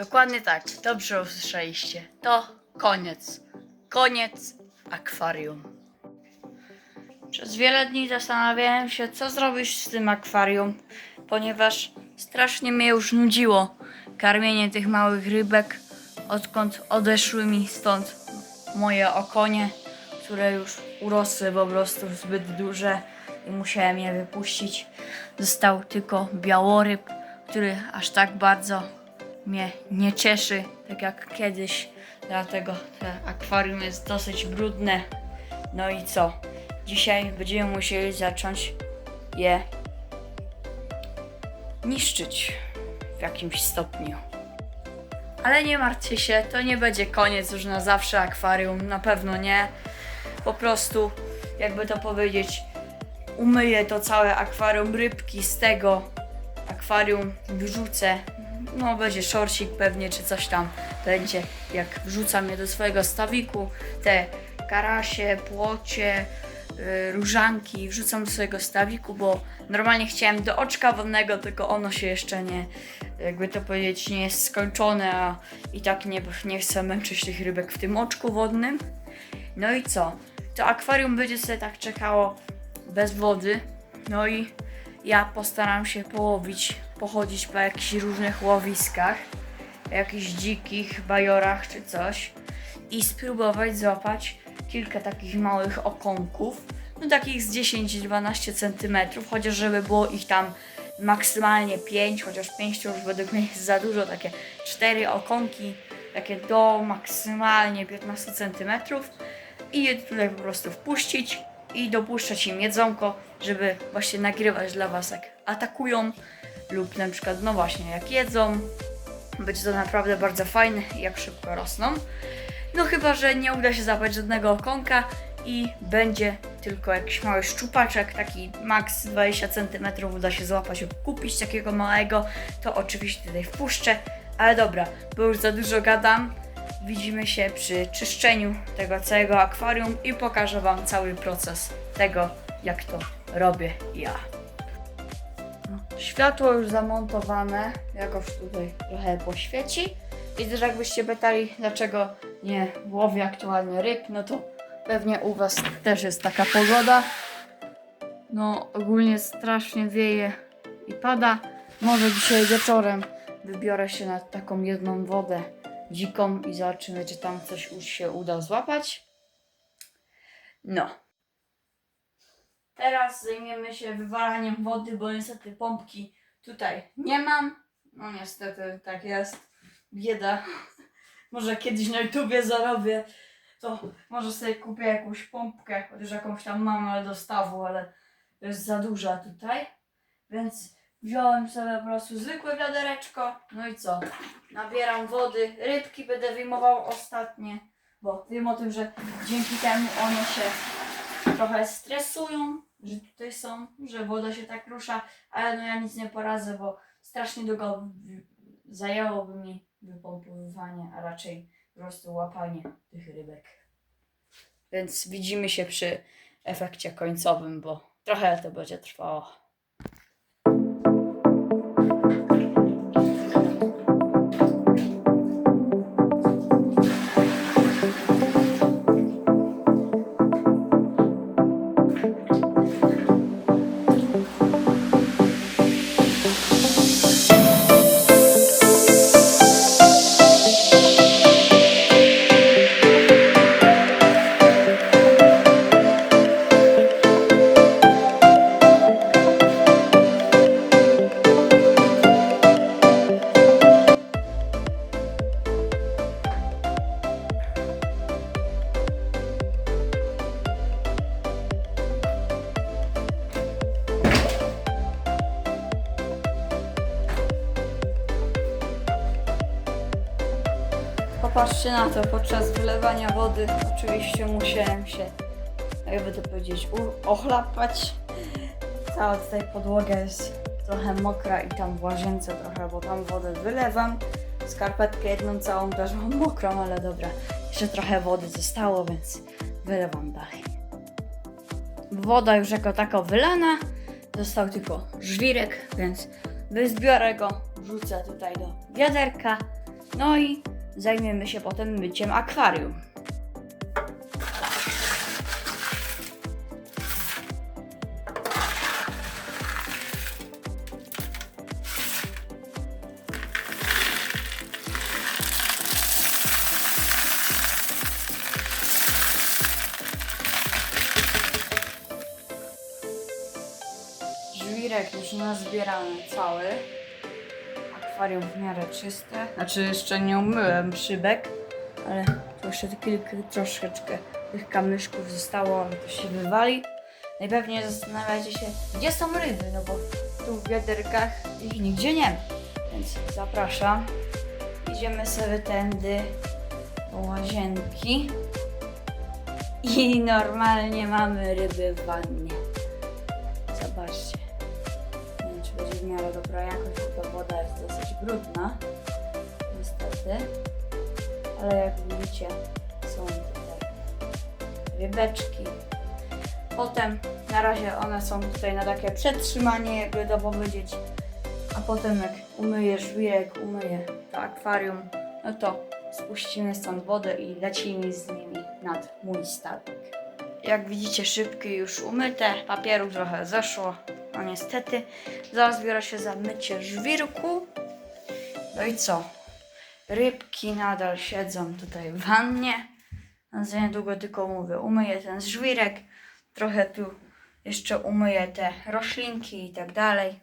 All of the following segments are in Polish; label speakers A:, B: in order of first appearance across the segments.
A: Dokładnie tak, dobrze usłyszeliście. To koniec. Koniec akwarium. Przez wiele dni zastanawiałem się, co zrobić z tym akwarium, ponieważ strasznie mnie już nudziło karmienie tych małych rybek, odkąd odeszły mi stąd moje okonie, które już urosły po prostu zbyt duże i musiałem je wypuścić. Został tylko białoryb, który aż tak bardzo mnie nie cieszy, tak jak kiedyś. Dlatego to akwarium jest dosyć brudne. No i co? Dzisiaj będziemy musieli zacząć je niszczyć w jakimś stopniu. Ale nie martwcie się, to nie będzie koniec już na zawsze akwarium, na pewno nie. Po prostu, jakby to powiedzieć, umyję to całe akwarium rybki z tego akwarium, wrzucę. No, będzie szorcik pewnie, czy coś tam będzie, jak wrzucam je do swojego stawiku. Te karasie, płocie, y, różanki wrzucam do swojego stawiku, bo normalnie chciałem do oczka wodnego, tylko ono się jeszcze nie, jakby to powiedzieć, nie jest skończone, a i tak nie, nie chcę męczyć tych rybek w tym oczku wodnym. No i co? To akwarium będzie sobie tak czekało bez wody. No i ja postaram się połowić, pochodzić po jakichś różnych łowiskach, jakichś dzikich bajorach czy coś i spróbować złapać kilka takich małych okonków, no takich z 10-12 cm, chociaż żeby było ich tam maksymalnie 5, chociaż 5 to już według mnie jest za dużo, takie 4 okonki, takie do maksymalnie 15 cm i je tutaj po prostu wpuścić i dopuszczać im jedzonko, żeby właśnie nagrywać dla Was jak atakują lub na przykład, no właśnie, jak jedzą. Będzie to naprawdę bardzo fajne, jak szybko rosną. No chyba, że nie uda się złapać żadnego okonka i będzie tylko jakiś mały szczupaczek, taki max 20 cm uda się złapać lub kupić takiego małego, to oczywiście tutaj wpuszczę. Ale dobra, bo już za dużo gadam. Widzimy się przy czyszczeniu tego całego akwarium i pokażę Wam cały proces tego, jak to robię ja. Światło już zamontowane, jakoś tutaj trochę poświeci. I też jakbyście pytali, dlaczego nie łowię aktualnie ryb, no to pewnie u Was też jest taka pogoda. No ogólnie strasznie wieje i pada. Może dzisiaj wieczorem wybiorę się na taką jedną wodę dziką i zobaczymy, czy tam coś u- się uda złapać. No. Teraz zajmiemy się wywalaniem wody, bo niestety pompki tutaj nie mam. No niestety tak jest. Bieda. Może kiedyś na YouTubie zarobię, to może sobie kupię jakąś pompkę, chociaż jakąś tam mam, ale do stawu, ale jest za duża tutaj. Więc wziąłem sobie po prostu zwykłe wiadereczko. No i co? Nabieram wody, rybki będę wyjmował ostatnie, bo wiem o tym, że dzięki temu one się trochę stresują, są, że woda się tak rusza, ale no ja nic nie poradzę, bo strasznie długo zajęłoby mi wypompowywanie, a raczej po prostu łapanie tych rybek. Więc widzimy się przy efekcie końcowym, bo trochę to będzie trwało. Popatrzcie na to, podczas wylewania wody oczywiście musiałem się, jakby to powiedzieć, ochlapać. Cała tutaj podłoga jest trochę mokra i tam w łazience trochę, bo tam wodę wylewam. Skarpetkę jedną całą też mam mokrą, ale dobra. Jeszcze trochę wody zostało, więc wylewam dalej. Woda już jako tako wylana. Został tylko żwirek, więc wyzbiorę go, wrzucę tutaj do wiaderka No i zajmiemy się potem myciem akwarium. Żwirek już nazbierany cały. Akwarium w miarę czyste. Znaczy jeszcze nie umyłem szybek, ale tu jeszcze kilka, troszeczkę tych kamyszków zostało, ale to się wywali. Najpewniej zastanawiacie się, gdzie są ryby, no bo tu w wiaderkach ich nigdzie nie ma. Więc zapraszam. Idziemy sobie tędy do łazienki. I normalnie mamy ryby w wannie. Dosyć brudna. Niestety. Ale jak widzicie, są tutaj rybeczki. Potem na razie one są tutaj na takie przetrzymanie, jakby to powiedzieć. A potem jak umyję żwirek, umyję to akwarium, no to spuścimy stąd wodę i lecimy z nimi nad mój statek. Jak widzicie, szybkie już umyte, papieru trochę zeszło, no niestety. Zaraz biorę się za mycie żwirku. No i co? Rybki nadal siedzą tutaj w wannie. Za niedługo tylko mówię, umyję ten żwirek, trochę tu jeszcze umyję te roślinki i tak dalej.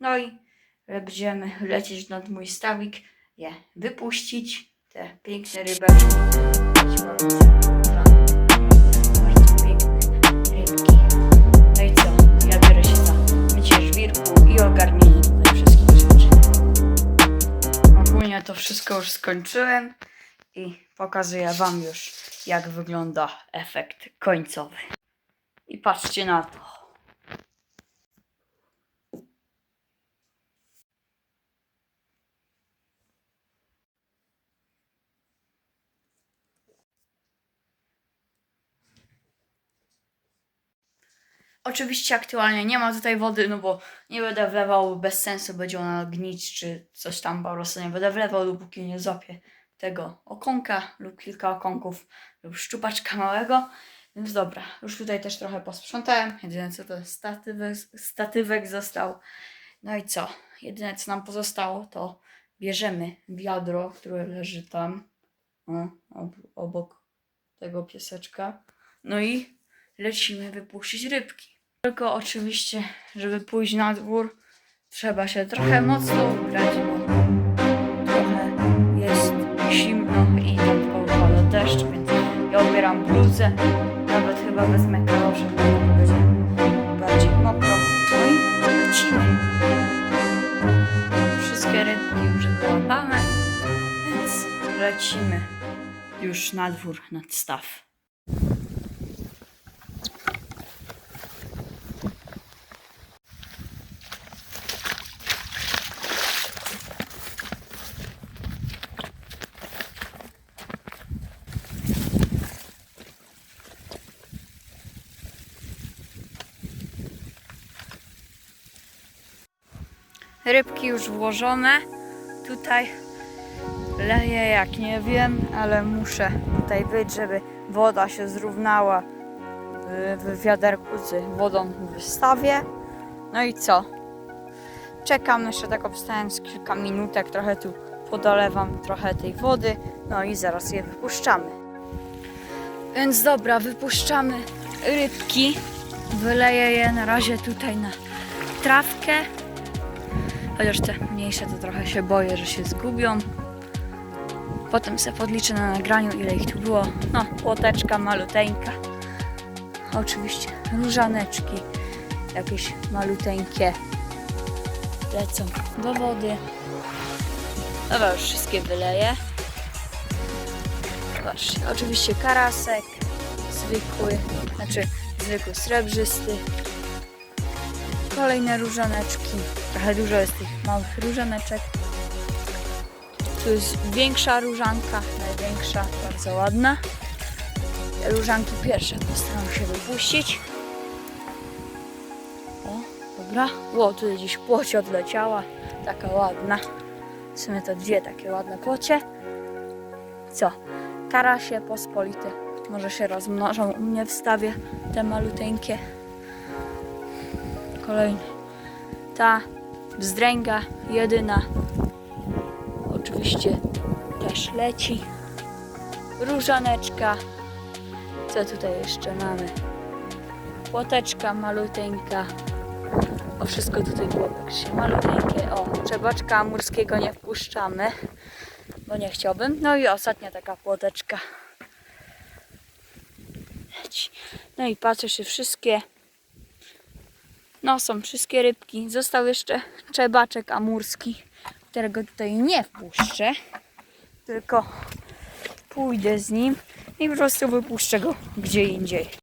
A: No i będziemy lecieć nad mój stawik, je wypuścić, te piękne rybeczki. Wszystko już skończyłem i pokazuję Wam już, jak wygląda efekt końcowy. I patrzcie na to. Oczywiście aktualnie nie ma tutaj wody, no bo nie będę wlewał bez sensu, będzie ona gnić czy coś tam po prostu nie będę wlewał, dopóki nie złapię tego okonka lub kilka okonków lub szczupaczka małego. Więc dobra, już tutaj też trochę posprzątałem. Jedyne co to statywek, statywek został. No i co? Jedyne co nam pozostało to bierzemy wiadro, które leży tam obok tego pieseczka. No i lecimy wypuścić rybki. Tylko oczywiście, żeby pójść na dwór, trzeba się trochę mocno ubrać, bo trochę jest zimno i dodatkowo pada deszcz, więc ja ubieram bluzę, nawet chyba wezmę kalosze, bo będzie bardziej mokro. No i lecimy. Wszystkie rybki już wyłapane, więc lecimy już na dwór, nad staw. Rybki już włożone. Tutaj leję jak nie wiem, ale muszę tutaj być, żeby woda się zrównała w- w wiaderku z wodą w wystawie. No i co? Czekam jeszcze tak obstając kilka minutek, trochę tu podolewam trochę tej wody, no i zaraz je wypuszczamy. Więc dobra, wypuszczamy rybki. Wyleję je na razie tutaj na trawkę. Chociaż te mniejsze to trochę się boję, że się zgubią. Potem sobie podliczę na nagraniu, ile ich tu było. No, łoteczka maluteńka. Oczywiście różaneczki, jakieś maluteńkie. Lecą do wody. Dobra, już wszystkie wyleję. Zobaczcie, oczywiście karasek, zwykły, znaczy zwykły srebrzysty. Kolejne różaneczki. Trochę dużo jest tych małych różaneczek. Tu jest większa różanka, największa, bardzo ładna. Te Różanki pierwsze postaram się wypuścić. O, dobra. Ło, tu gdzieś płoć odleciała, taka ładna. W sumie to dwie takie ładne płocie. Co? Karasie pospolite. Może się rozmnożą u mnie w stawie te maluteńkie. Kolejny. Ta bzdręga jedyna. Oczywiście też leci. Różaneczka. Co tutaj jeszcze mamy? Płoteczka maluteńka. O, wszystko tutaj było tak się maluteńkie. O, czebaczka amurskiego nie wpuszczamy, bo nie chciałbym. No i ostatnia taka płoteczka. No i patrzę, czy wszystkie. No, są wszystkie rybki. Został jeszcze czebaczek amurski, którego tutaj nie wpuszczę, tylko pójdę z nim i po prostu wypuszczę go gdzie indziej.